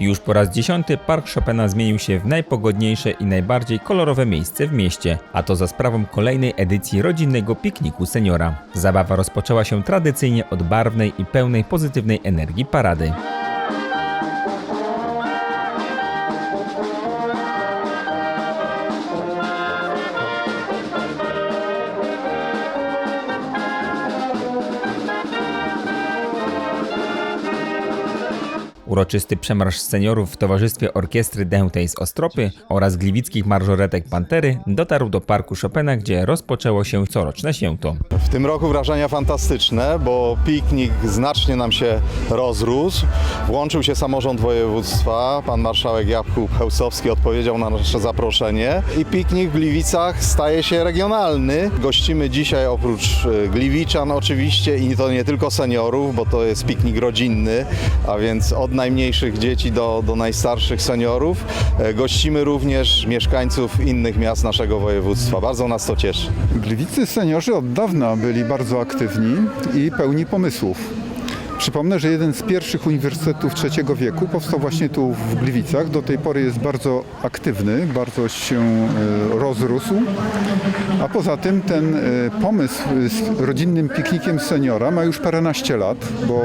Już po raz dziesiąty Park Chopina zmienił się w najpogodniejsze i najbardziej kolorowe miejsce w mieście, a to za sprawą kolejnej edycji rodzinnego pikniku seniora. Zabawa rozpoczęła się tradycyjnie od barwnej i pełnej pozytywnej energii parady. Uroczysty przemarsz seniorów w towarzystwie orkiestry Dętej z Ostropy oraz gliwickich marżoretek Pantery dotarł do Parku Chopina, gdzie rozpoczęło się coroczne święto. W tym roku wrażenia fantastyczne, bo piknik znacznie nam się rozrósł. Włączył się samorząd województwa, pan marszałek Jakub Chełsowski odpowiedział na nasze zaproszenie i piknik w Gliwicach staje się regionalny. Gościmy dzisiaj oprócz e, Gliwiczan oczywiście i to nie tylko seniorów, bo to jest piknik rodzinny, a więc od najmniejszych dzieci do, do najstarszych seniorów. E, Gościmy również mieszkańców innych miast naszego województwa. Bardzo nas to cieszy. Gliwicy seniorzy od dawna byli bardzo aktywni i pełni pomysłów. Przypomnę, że jeden z pierwszych uniwersytetów trzeciego wieku powstał właśnie tu w Gliwicach. Do tej pory jest bardzo aktywny, bardzo się e, rozrósł. A poza tym ten e, pomysł z rodzinnym piknikiem seniora ma już paręnaście lat, bo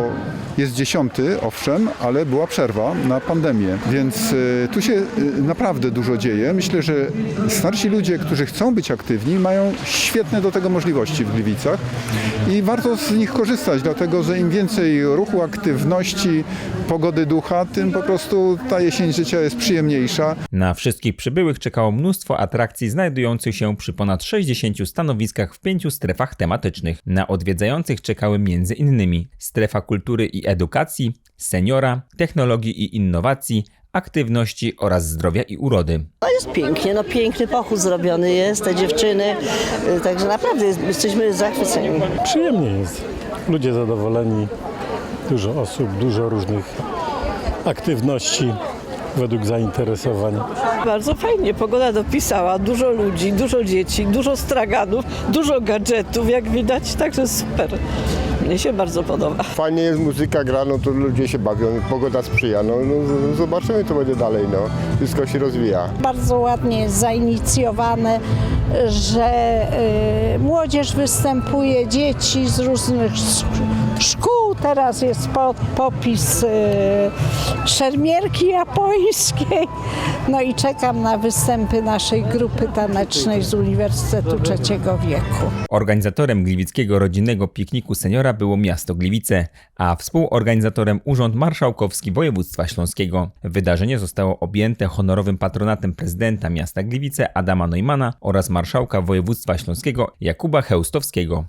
jest dziesiąty, owszem, ale była przerwa na pandemię, więc e, tu się e, naprawdę dużo dzieje. Myślę, że starsi ludzie, którzy chcą być aktywni, mają świetne do tego możliwości w Gliwicach i warto z nich korzystać, dlatego że im więcej ruchu, aktywności, pogody ducha, tym po prostu ta jesień życia jest przyjemniejsza. Na wszystkich przybyłych czekało mnóstwo atrakcji znajdujących się przy ponad 60 stanowiskach w pięciu strefach tematycznych. Na odwiedzających czekały m.in. strefa kultury i edukacji, seniora, technologii i innowacji, aktywności oraz zdrowia i urody. No jest pięknie, no piękny pochód zrobiony jest, te dziewczyny, y, także naprawdę jest, jesteśmy zachwyceni. Przyjemnie jest. Ludzie zadowoleni, dużo osób, dużo różnych aktywności według zainteresowań. Bardzo fajnie, pogoda dopisała, dużo ludzi, dużo dzieci, dużo straganów, dużo gadżetów, jak widać, także super. Mnie się bardzo podoba. Fajnie jest muzyka gra, no to ludzie się bawią, pogoda sprzyja, no, no zobaczymy co będzie dalej, no. Wszystko się rozwija. bardzo ładnie jest zainicjowane, że y, młodzież występuje, dzieci z różnych sz- szkół. Teraz jest po, popis y, szermierki japońskiej. No i czekam na występy naszej grupy tanecznej z Uniwersytetu Trzeciego Wieku. Organizatorem Gliwickiego Rodzinnego Pikniku Seniora było miasto Gliwice, a współorganizatorem Urząd Marszałkowski Województwa Śląskiego. Wydarzenie zostało objęte honorowym patronatem prezydenta miasta Gliwice Adama Neumana oraz marszałka województwa śląskiego Jakuba Chełstowskiego.